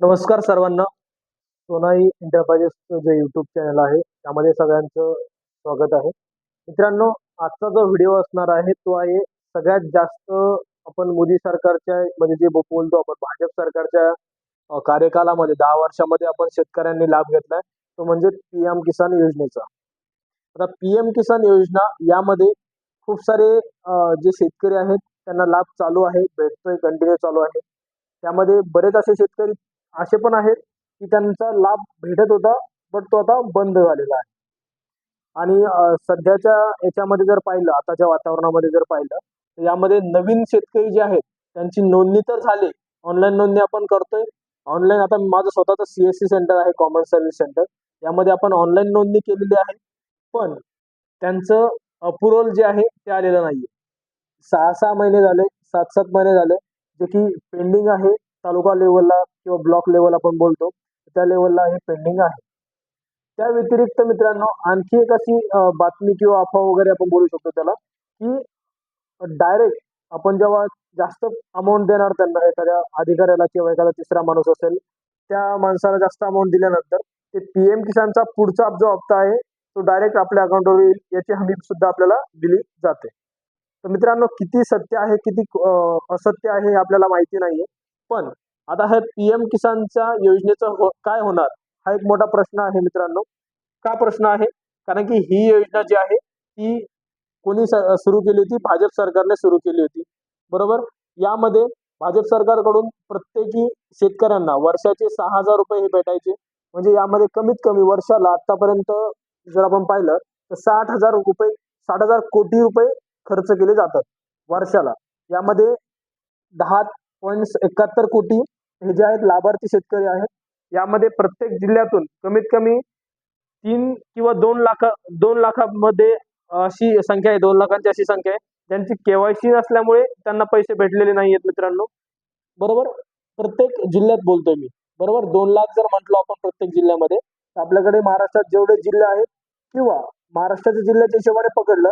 नमस्कार सर्वांना. सोनाई एंटरप्राइजेसचं जे यूट्यूब चॅनल आहे त्यामध्ये सगळ्यांचं स्वागत आहे. मित्रांनो आजचा जो व्हिडिओ असणार आहे तो आहे सगळ्यात जास्त आपण मोदी सरकारच्या म्हणजे जे बोलतो आपण भाजप सरकारच्या कार्यकालामध्ये दहा वर्षामध्ये आपण शेतकऱ्यांनी लाभ घेतलाय तो म्हणजे पी एम किसान योजनेचा. आता पी एम किसान योजना यामध्ये खूप सारे जे शेतकरी आहेत त्यांना लाभ चालू आहे भेटतोय कंटिन्यू चालू आहे. त्यामध्ये बरेच असे शेतकरी असे पण आहेत की त्यांचा लाभ भेटत होता बट तो आता बंद झालेला आहे. आणि सध्याच्या याच्यामध्ये जर पाहिलं आताच्या वातावरणामध्ये जर पाहिलं तर यामध्ये नवीन शेतकरी जे आहेत त्यांची नोंदणी तर झाली. ऑनलाईन नोंदणी आपण करतोय. ऑनलाईन आता माझं स्वतःचं सी एस सी सेंटर आहे कॉमन सर्व्हिस सेंटर यामध्ये आपण ऑनलाईन नोंदणी केलेली आहे. पण त्यांचं अप्रुव्हल जे आहे ते आलेलं नाहीये. सहा सहा महिने झाले सात सात महिने झाले जे की पेंडिंग आहे. तालुका लेवलला किंवा ब्लॉक लेवल आपण बोलतो त्या लेवलला हे पेंडिंग आहे. त्या व्यतिरिक्त मित्रांनो आणखी एक अशी बातमी किंवा अफवा वगैरे आपण बोलू शकतो त्याला की डायरेक्ट आपण जेव्हा जास्त अमाऊंट देणार त्यांना एखाद्या अधिकाऱ्याला किंवा एखादा तिसरा माणूस असेल त्या माणसाला जास्त अमाऊंट दिल्यानंतर ते पी एम किसानचा पुढचा जो हप्ता आहे तो डायरेक्ट आपल्या अकाउंटवर येईल याची हमी सुद्धा आपल्याला दिली जाते. तर मित्रांनो किती सत्य आहे किती असत्य आहे हे आपल्याला माहिती नाहीये. पण आता हे पीएम किसानच्या योजनेचं हो काय होणार? हा एक मोठा प्रश्न आहे मित्रांनो. का प्रश्न आहे? कारण की ही योजना जी आहे ती कोणी सुरू केली होती? भाजप सरकारने सुरू केली होती. बरोबर? यामध्ये भाजप सरकारकडून प्रत्येकी शेतकऱ्यांना वर्षाचे सहा हजार रुपये हे भेटायचे. म्हणजे यामध्ये कमीत कमी वर्षाला आतापर्यंत जर आपण पाहिलं तर साठ हजार रुपये साठ हजार कोटी रुपये खर्च केले जातात वर्षाला. यामध्ये दहा पॉईंट एकाहत्तर कोटी हे जे आहेत लाभार्थी शेतकरी आहेत. यामध्ये प्रत्येक जिल्ह्यातून कमीत कमी तीन किंवा दोन लाख दोन लाखामध्ये अशी संख्या आहे दोन लाखांची अशी संख्या आहे. ज्यांची केवायसी नसल्यामुळे त्यांना पैसे भेटलेले नाही आहेत मित्रांनो. बरोबर? प्रत्येक जिल्ह्यात बोलतोय मी. बरोबर? दोन लाख जर म्हटलो आपण प्रत्येक जिल्ह्यामध्ये आपल्याकडे महाराष्ट्रात जेवढे जिल्हे आहेत किंवा महाराष्ट्राच्या जिल्ह्याच्या हिशोबाने पकडलं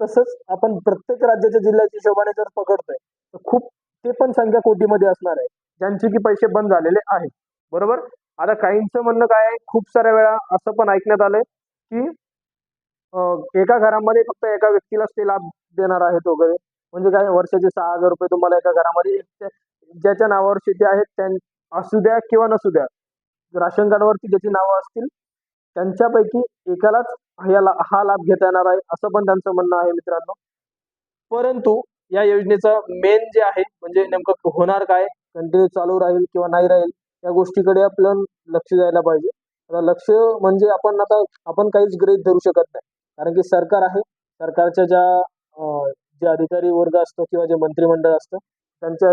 तसंच आपण प्रत्येक राज्याच्या जिल्ह्याच्या हिशोबाने जर पकडतोय तर खूप ते पण संख्या कोटीमध्ये असणार आहे. ज्यांचे की पैसे बंद झालेले आहेत. बरोबर? आता काहींचं म्हणणं काय आहे? खूप साऱ्या वेळा असं पण ऐकण्यात आलंय की एका घरामध्ये फक्त एका व्यक्तीलाच ते लाभ देणार आहेत वगैरे. म्हणजे काय? वर्षाचे सहा हजार रुपये तुम्हाला एका घरामध्ये ज्याच्या नावावर शेती आहेत त्यां असू द्या किंवा नसू द्या. राशन कार्डवरती ज्याची नावं असतील त्यांच्यापैकी एकालाच ह्याला हा लाभ घेता येणार आहे असं पण त्यांचं म्हणणं आहे मित्रांनो. परंतु या योजनेचं मेन जे आहे म्हणजे नेमकं होणार काय कंटिन्यू चालू राहील किंवा नाही राहील या गोष्टीकडे आपलं लक्ष द्यायला पाहिजे. आता लक्ष म्हणजे आपण आता आपण काहीच ग्रहित धरू शकत नाही. कारण की सरकार आहे सरकारच्या ज्या जे अधिकारी वर्ग असतो किंवा जे मंत्रिमंडळ असतं त्यांच्या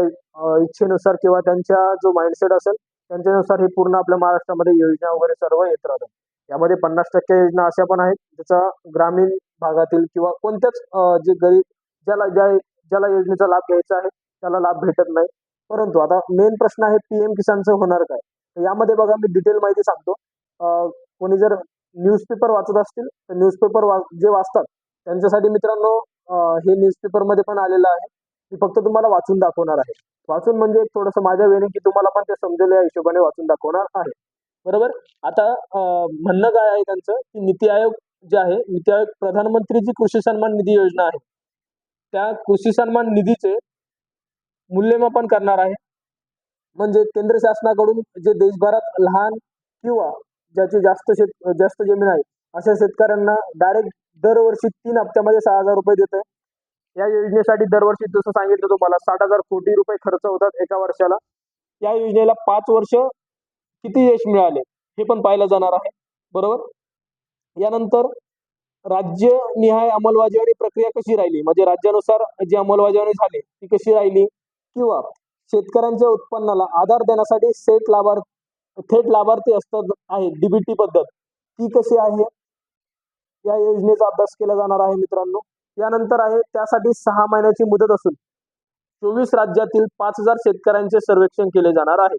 इच्छेनुसार किंवा त्यांच्या जो माइंडसेट असेल त्यांच्यानुसार हे पूर्ण आपल्या महाराष्ट्रामध्ये योजना वगैरे सर्व येत राहतात. यामध्ये पन्नास टक्के योजना अशा पण आहेत ज्याचा ग्रामीण भागातील किंवा कोणत्याच जे गरीब ज्याला ज्या ज्याला योजनेचा लाभ घ्यायचा आहे त्याला लाभ भेटत नाही. परंतु आता मेन प्रश्न आहे पीएम किसानचं होणार काय? तर यामध्ये बघा मी डिटेल माहिती सांगतो. कोणी जर न्यूजपेपर वाचत असतील तर न्यूजपेपर वा जे वाचतात त्यांच्यासाठी मित्रांनो हे न्यूजपेपरमध्ये पण आलेलं आहे. मी फक्त तुम्हाला वाचून दाखवणार आहे. वाचून म्हणजे एक थोडंसं माझ्या वेळेने की तुम्हाला पण ते समजेल या हिशोबाने वाचून दाखवणार आहे. बरोबर? आता म्हणणं काय आहे त्यांचं? की नीती आयोग जे आहे नीती आयोग प्रधानमंत्री जी कृषी सन्मान निधी योजना आहे त्या कृषी सन्मान निधीचे मूल्यमापन करणार आहे. म्हणजे केंद्र शासनाकडून जे देशभरात लहान किंवा ज्याची जास्त शेत जास्त जमीन आहे अशा शेतकऱ्यांना डायरेक्ट दरवर्षी तीन हप्त्यामध्ये सहा हजार रुपये देत आहे या योजनेसाठी दरवर्षी जसं सांगितलं तुम्हाला साठ हजार कोटी रुपये खर्च होतात एका वर्षाला. या योजनेला पाच वर्ष किती यश मिळाले हे पण पाहिलं जाणार आहे. बरोबर? यानंतर राज्य निहाय अंमलबजावणी प्रक्रिया कशी राहिली? म्हणजे राज्यानुसार जी अंमलबजावणी झाली ती कशी राहिली? किंवा शेतकऱ्यांच्या उत्पन्नाला आधार देण्यासाठी सेट लाभार्थी थेट लाभार्थी असतात आहे डीबीटी पद्धत ती कशी आहे? या योजनेचा अभ्यास केला जाणार आहे मित्रांनो. यानंतर आहे त्यासाठी सहा महिन्याची मुदत असून चोवीस राज्यातील पाच हजार शेतकऱ्यांचे सर्वेक्षण केले जाणार आहे.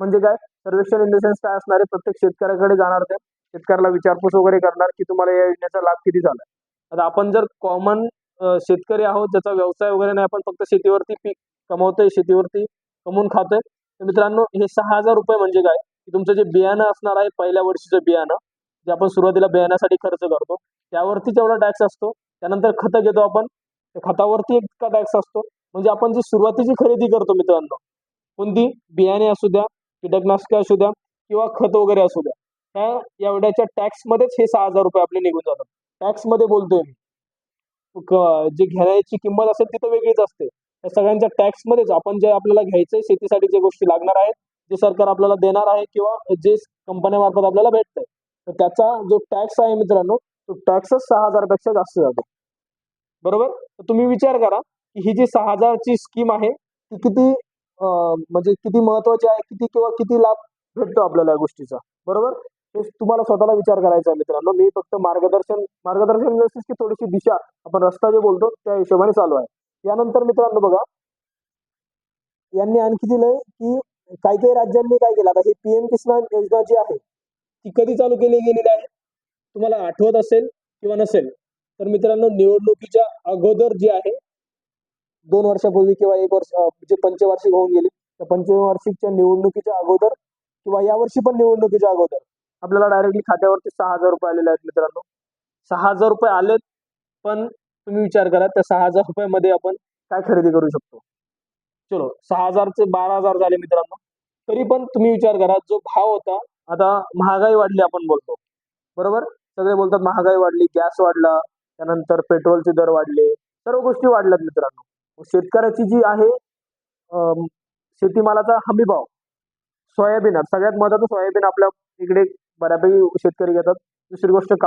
म्हणजे काय? सर्वेक्षण इन द सेन्स काय असणार आहे? प्रत्येक शेतकऱ्याकडे जाणार ते शेतकऱ्याला विचारपूस वगैरे करणार की तुम्हाला या योजनेचा लाभ किती झाला आता आपण जर कॉमन शेतकरी आहोत ज्याचा व्यवसाय वगैरे नाही आपण फक्त शेतीवरती पीक कमवतोय शेतीवरती कमवून खातोय. तर मित्रांनो हे सहा हजार रुपये म्हणजे काय? की तुमचं जे बियाणं असणार आहे पहिल्या वर्षीचं बियाणं जे आपण सुरुवातीला बियाण्यासाठी खर्च करतो त्यावरती जेवढा टॅक्स असतो त्यानंतर खतं घेतो आपण. खतावरती इतका टॅक्स असतो. म्हणजे आपण जी सुरुवातीची खरेदी करतो मित्रांनो कोणती? बियाणे असू द्या कीटकनाशके असू द्या किंवा खत वगैरे असू द्या. त्या एवढ्याच्या टॅक्समध्येच हे सहा हजार रुपये आपले निघून जातात. टॅक्समध्ये बोलतोय मी. जे घेण्याची किंमत असेल ती तर वेगळीच असते. त्या सगळ्यांच्या टॅक्समध्येच आपण जे आपल्याला घ्यायचंय शेतीसाठी जे गोष्टी लागणार आहेत जे सरकार आपल्याला देणार आहे किंवा जे कंपन्यामार्फत आपल्याला भेटतंय तर त्याचा जो टॅक्स आहे मित्रांनो तो टॅक्सच सहा हजारपेक्षा जास्त जातो. बरोबर? तर तुम्ही विचार करा की ही जी सहा हजारची स्कीम आहे ती किती म्हणजे किती महत्वाची आहे किती किंवा किती लाभ भेटतो आपल्याला या गोष्टीचा? बरोबर? तुम्हाला स्वतःला विचार करायचा आहे मित्रांनो. मी फक्त मार्गदर्शन मार्गदर्शन की थोडीशी दिशा आपण रस्ता जे बोलतो त्या हिशोबाने चालू आहे. यानंतर मित्रांनो बघा यांनी आणखी दिलंय की काही काही राज्यांनी काय केलं? आता ही पीएम किसान योजना जी आहे ती कधी चालू केली गेलेली आहे? तुम्हाला आठवत असेल किंवा नसेल तर मित्रांनो निवडणुकीच्या अगोदर जी आहे दोन वर्षापूर्वी किंवा एक वर्ष जे पंचवार्षिक होऊन गेली त्या पंचवार्षिकच्या निवडणुकीच्या अगोदर किंवा यावर्षी पण निवडणुकीच्या अगोदर आपल्याला डायरेक्टली खात्यावरती सहा हजार रुपये आलेले आहेत मित्रांनो. सहा हजार रुपये आलेत पण तुम्ही विचार करा त्या सहा हजार रुपयामध्ये आपण काय खरेदी करू शकतो? चलो सहा हजारचे बारा हजार झाले मित्रांनो. तरी पण तुम्ही विचार करा जो भाव होता आता महागाई वाढली आपण बोलतो. बरोबर? सगळे बोलतात महागाई वाढली गॅस वाढला त्यानंतर पेट्रोलचे दर वाढले सर्व गोष्टी वाढल्यात मित्रांनो. शेतकऱ्याची जी आहे शेतीमालाचा हमी भाव सोयाबीन सगळ्यात महत्वाचं सोयाबीन आपल्या इकडे बऱ्यापैकी शेतकरी घेतात. दुसरी गोष्ट कापूस